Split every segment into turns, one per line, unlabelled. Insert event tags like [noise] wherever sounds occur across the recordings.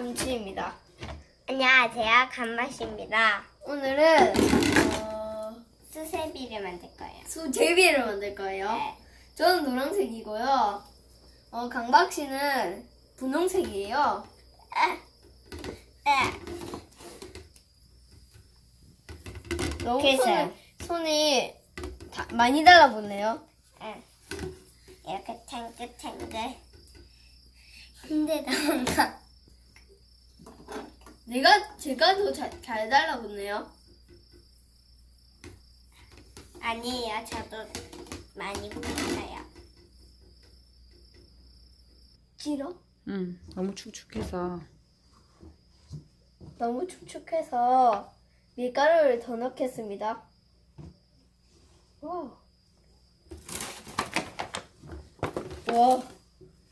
참치입니다.
안녕하세요. 간맛입니다.
오늘은 어,
수세비를 만들 거예요.
수제비를 만들 거예요.
네.
저는 노란색이고요. 어, 강박 씨는 분홍색이에요.
네.
너무
그래서.
손이, 손이 다- 많이 달라붙네요.
네. 이렇게 탱글탱글. 힘들다 뭔가.
내가 제가 더 잘 달라붙네요.
아니에요. 저도 많이 붙어요.
길어?
응, 너무 축축해서.
너무 축축해서 밀가루를 더 넣겠습니다. 와. 와.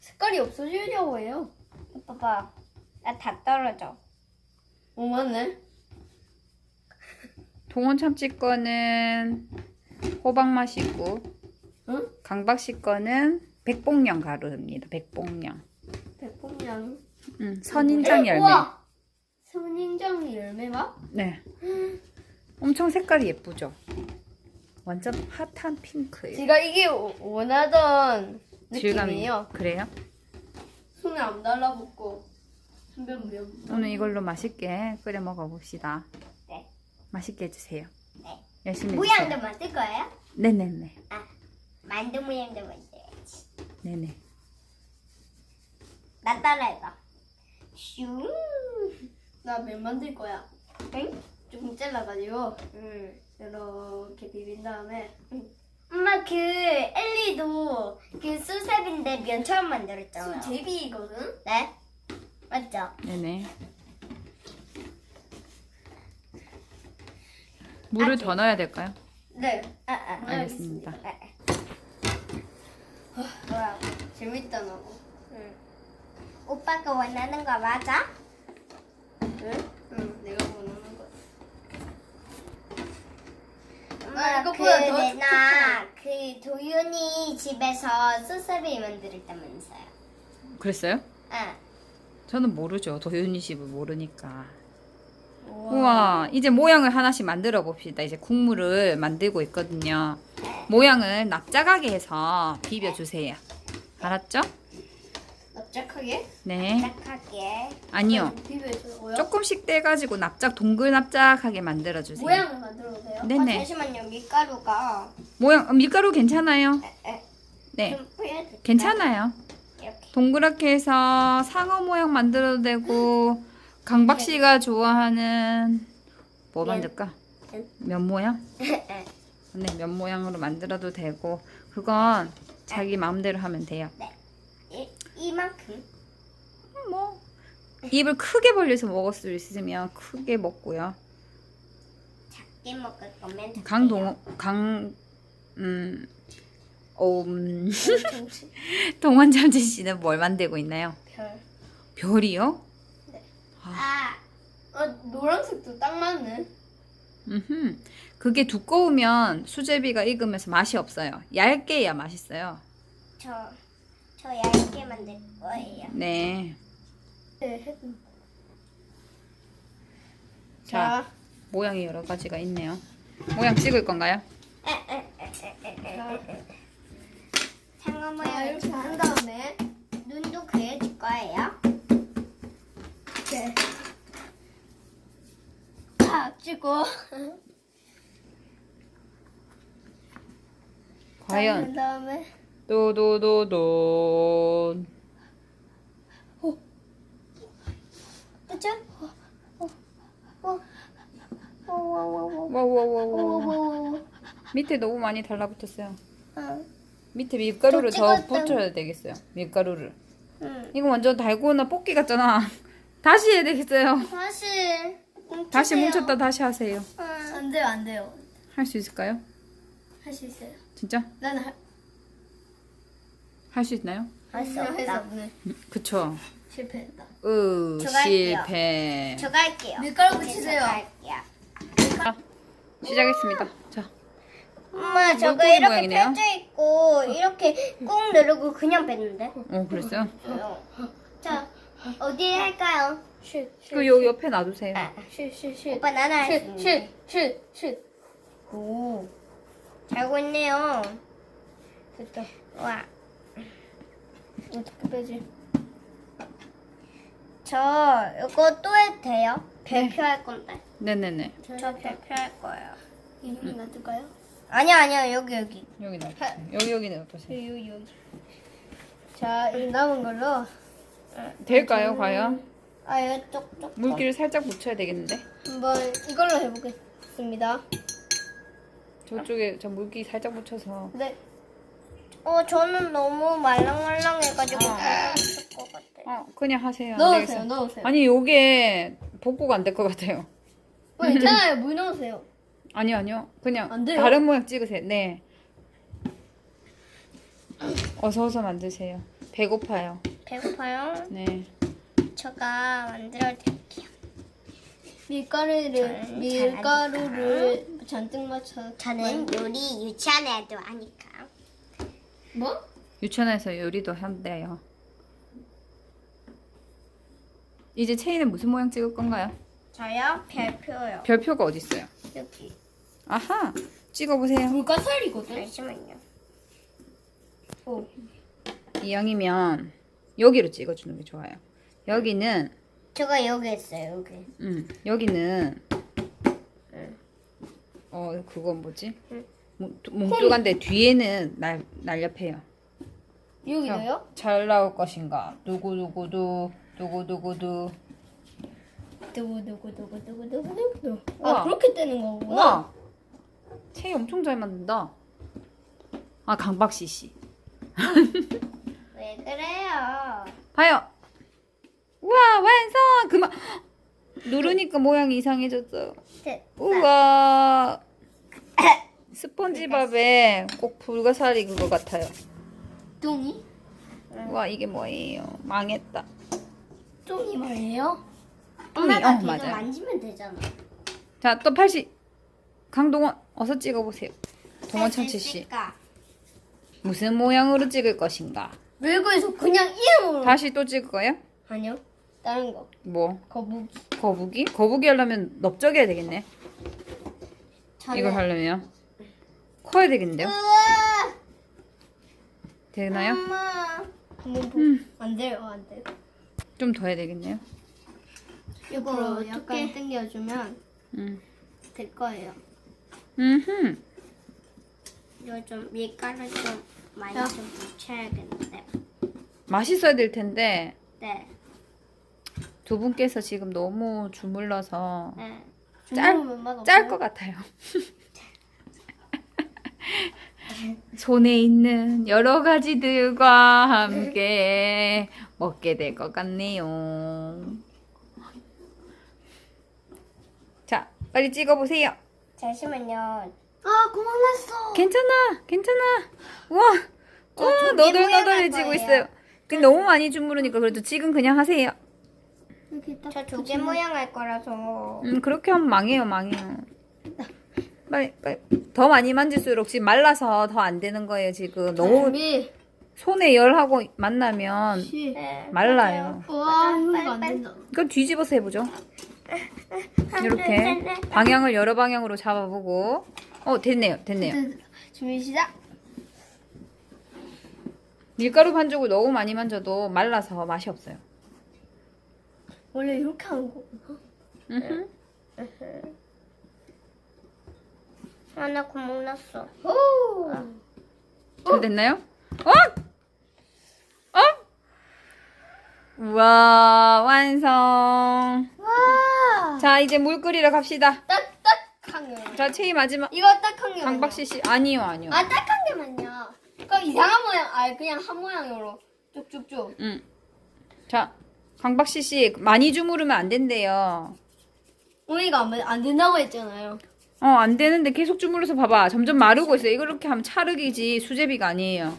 색깔이 없어지려고 해요.
봐봐. 나다 떨어져.
오, 맞네.
동원 참치 거는 호박 맛이고,
응?
강박 씨 거는 백봉령 가루입니다. 백봉령.
백봉양.
응, 선인장 열매.
우와! 선인장 열매 맛?
네. 엄청 색깔이 예쁘죠? 완전 핫한 핑크예요.
제가 이게 오- 원하던. 느낌이에요.
그래요?
손에 안 달라붙고. 면.
오늘 이걸로 맛있게 끓여 먹어봅시다.
네.
맛있게 해주세요.
네.
열심히
모양도
해주세요.
만들 거예요?
네네네.
아, 만두 모양도 만들어야지.
네네.
나 따라해봐. 슝.
나면 만들 거야.
응?
조금 잘라가지고
응.
이렇게 비빈 다음에
엄마 그 엘리도 그 수셉인데 면처럼 만들었잖아요.
수제비거든.
네. 맞죠?
네네. 물을
아직.
더 넣어야 될까요?
네.
아, 아.
알겠습니다.
아, 아. 뭐라고?
재밌다 너무.
응. 오빠가 원하는 거 맞아?
응? 응. 내가 원하는 거.
엄마
아,
그
이거보다 더
내나 그 도윤이 집에서 수셉이 만들었다면서요.
그랬어요?
아.
저는 모르죠. 도윤이 집을 모르니까. 우와, 이제 모양을 하나씩 만들어 봅시다. 이제 국물을 만들고 있거든요. 모양을 납작하게 해서 비벼주세요. 알았죠?
납작하게?
네.
딱하게.
아니요.
비벼줘요.
조금씩 떼가지고 납작, 동글 납작하게 만들어주세요.
모양을 만들어도 돼요?
아,
네네.
잠시만요. 밀가루가
모양, 어, 밀가루 괜찮아요?
에,
네.
좀 뿌려줄까?
괜찮아요. 동그랗게 해서 상어 모양 만들어도 되고, 강박 씨가 좋아하는 뭐
면.
만들까?
면.
면 모양?
네.
네, 면 모양으로 만들어도 되고, 그건 자기 마음대로 하면 돼요.
이, 이만큼.
뭐, 입을 크게 벌려서 먹을 수 있으면 크게 먹고요.
작게 먹을 거면
강동, 강, 음, 어, 음. 동원 잠재 씨는 뭘 만들고 있나요?
별.
별이요?
아,
아 노란색도 딱 맞네.
음흠. 그게 두꺼우면 수제비가 익으면서 맛이 없어요. 얇게 해야 맛있어요.
저, 저 얇게 만들 거예요.
네. [laughs]
네.
자, 모양이 여러 가지가 있네요. 모양 찍을 건가요?
상어
자,
모양
이렇게 한 다음에
눈도 그려줄 거예요.
이렇게 탁 찍고.
과연.
한 다음에.
도도도돈? 와와와와. 밑에 너무 많이 달라붙었어요.
응.
밑에 밀가루를
더
붙여야 되겠어요. 밀가루를.
응.
이거 완전 달고나 뽑기 같잖아. [laughs] 다시 해야 되겠어요.
다시
다시 뭉쳤다 다시 하세요.
안 돼요, 안 돼요.
할 수 있을까요?
할 수 있어요.
진짜?
나는 할,
할 수 있나요?
할수
해서
없다.
없네.
그쵸.
실패했다.
으
저거 할게요.
실패.
저거 할게요.
밀가루 붙이세요.
저거 할게요.
자, 시작했습니다. 자,
엄마 저거 이렇게
모양이네요.
펼쳐 있고 이렇게 꾹 누르고 그냥 뺐는데.
어 그랬어요?
자 어디에 할까요?
슛, 슛,
그요 옆에 놔두세요.
아,
슛, 슛, 슛.
오빠 나는 할수
슛,
있는데.
슛, 슛, 슛. 오,
잘고 있네요.
됐다.
와,
어떻게 빼지?
저 이거 또 해도 돼요? 발표할 건데.
네네네.
저 발표할 거예요.
여기 놔둘까요?
아니야 아니야 여기 여기.
여기 놔두세요. 여기 여기 놔두세요.
여기, 여기. 자, 이 남은 걸로
될까요, 과연?
아 이거 쪽쪽.
물기를 살짝 묻혀야 되겠는데.
한번 이걸로 해보겠습니다.
저쪽에 저 물기 살짝 묻혀서.
네.
어 저는 너무 말랑말랑해가지고 부러웠을 것 같아.
어, 그냥 하세요. 안
넣으세요,
되겠어요.
넣으세요.
아니, 요게 복구가 안 될 것 같아요.
어, 괜찮아요. 물 넣으세요.
아니요, 아니요. 그냥
안 돼요?
다른 모양 찍으세요. 네. 어서 어서 만드세요. 배고파요.
배고파요?
네.
제가 만들어 드릴게요.
밀가루를
저는
밀가루를 잔뜩 맞춰.
저는 요리 유치원에도 하니까.
뭐?
유치원에서 요리도 한대요. 이제 체이는 무슨 모양 찍을 건가요?
저요? 별표요.
별표가 어디 있어요?
여기.
아하, 찍어보세요.
물가살이거든.
잠시만요.
오.
이왕이면 여기로 찍어주는 게 좋아요. 여기는
제가 여기 있어요 여기.
음, 여기는 어 그건 뭐지?
응.
뭉- 뭉뚱한데 뒤에는 날 날렵해요.
여기도요?
잘 나올 것인가? 누구 누구도 누구 누구도.
두구 두구 두구 두구 두구 두구.
우와.
아 그렇게 떼는 거구나.
우와, 체이 엄청 잘 만든다. 아 강박 씨 씨.
왜 그래요?
봐요. 우와 완성. 그만. 누르니까 모양이 이상해졌어. 우와. 스폰지밥에 꼭 불가사리 그거 같아요.
똥이?
우와 이게 뭐예요? 망했다.
말이에요?
똥이
엄마가
어 맞아요.
만지면 되잖아.
자 또 80. 강동원 어서 찍어보세요.
할수
동원천치 씨? 무슨 모양으로 찍을 것인가?
외국에서 그냥 이름으로.
다시 또 찍을 거예요?
아니요. 다른 거.
뭐
거북이.
거북이? 거북이 하려면 넓적여야 되겠네.
저는
이걸 하려면 커야 되겠는데요?
으아!
되나요?
엄마.
음.
안 돼요, 안 돼요.
좀 더 해야 되겠네요.
어떡해?
약간 당겨주면
음.
될 거예요.
음흠.
이거 좀 밀가루 좀 많이
야.
좀 묻혀야겠는데.
맛있어야 될 텐데
네.
두 분께서 지금 너무 주물러서
네.
짤-? 짤 것 같아요. [laughs] 손에 있는 여러 가지들과 함께 먹게 될 것 같네요. 자, 빨리 찍어보세요.
잠시만요.
아, 구멍 났어.
괜찮아, 괜찮아.
모양 할
너덜너덜해지고
거예요.
있어요. 근데 너무 많이 주무르니까 그래도 지금 그냥 하세요.
이렇게 딱
저 조개 모양 할 거라서.
음, 그렇게 하면 망해요, 망해요. 빨리, 빨리. 더 많이 만질수록 지금 말라서 더 안 되는 거예요, 지금. 너무
준비.
손에 열하고 만나면
시.
네.
말라요.
와, 이거 안
빨리,
된다.
이거 뒤집어서 해보죠. 이렇게
넷.
방향을 여러 방향으로 잡아보고. 어, 됐네요, 됐네요.
준비 시작.
밀가루 반죽을 너무 많이 만져도 말라서 맛이 없어요.
원래 이렇게 하는.
음흠.
하나 구멍 났어.
오.
잘 됐나요? 어? 어? 우와, 완성.
와.
자, 이제 물 끓이러 갑시다.
딱딱한 게.
자, 체이 마지막.
이거 딱한 게.
강박씨 씨. 아니요, 아니요.
아, 딱한 게만요. 그럼 이상한 모양, 아, 그냥 한 모양으로 쭉쭉쭉.
응. 자, 강박씨 씨 많이 주무르면 안 된대요.
우리가 안, 안 된다고 했잖아요.
어, 안 되는데 계속 주물러서 봐봐. 점점 마르고. 이거 이렇게 하면 차르기지 수제비가 아니에요.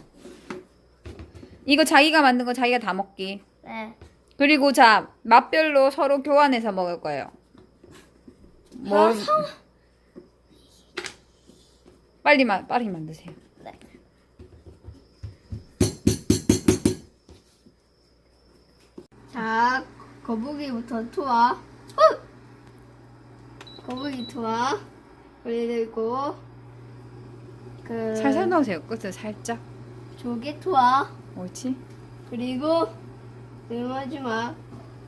이거 자기가 만든 거 자기가 다 먹기.
네.
그리고 자, 맛별로 서로 교환해서 먹을 거예요. 뭐 빨리 마, 빨리 만드세요.
네.
자, 거북이부터 투하. 어! 거북이 투하. 그리고 그
살살 넣으세요. 끝을 살짝.
조개 투하.
옳지?
그리고 맨 마지막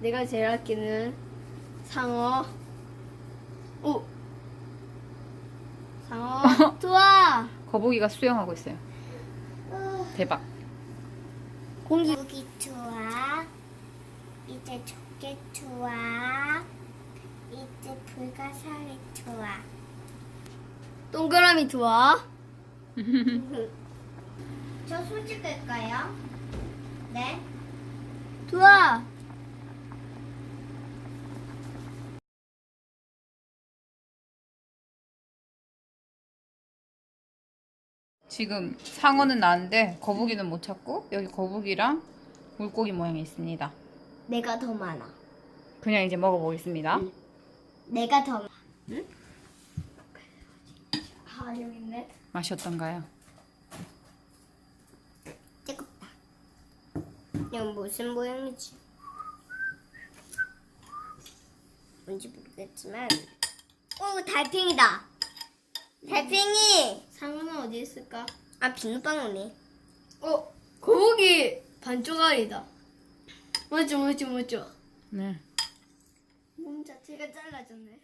내가 제일 아끼는 상어. 오. 상어 [laughs] 투하.
거북이가 수영하고 있어요. 대박.
공기
고기 투하. 이제 조개 투하. 이제 불가사리 투하.
동그라미 투하. [laughs]
저 솔직할까요? 네.
투하.
지금 상어는 나는데 거북이는 못 찾고 여기 거북이랑 물고기 모양이 있습니다.
내가 더 많아.
그냥 이제 먹어보겠습니다.
내가 더 많아.
아 여기 있네.
맛이 어떤가요?
뜨겁다. 이건 무슨 모양이지? 뭔지 모르겠지만. 오, 달팽이다. 달팽이!
상어는 어디 있을까?
아, 비눗방울이.
어 거북이 반쪽알이다. 맞죠 맞죠 맞죠.
네.
몸 자체가 잘라졌네.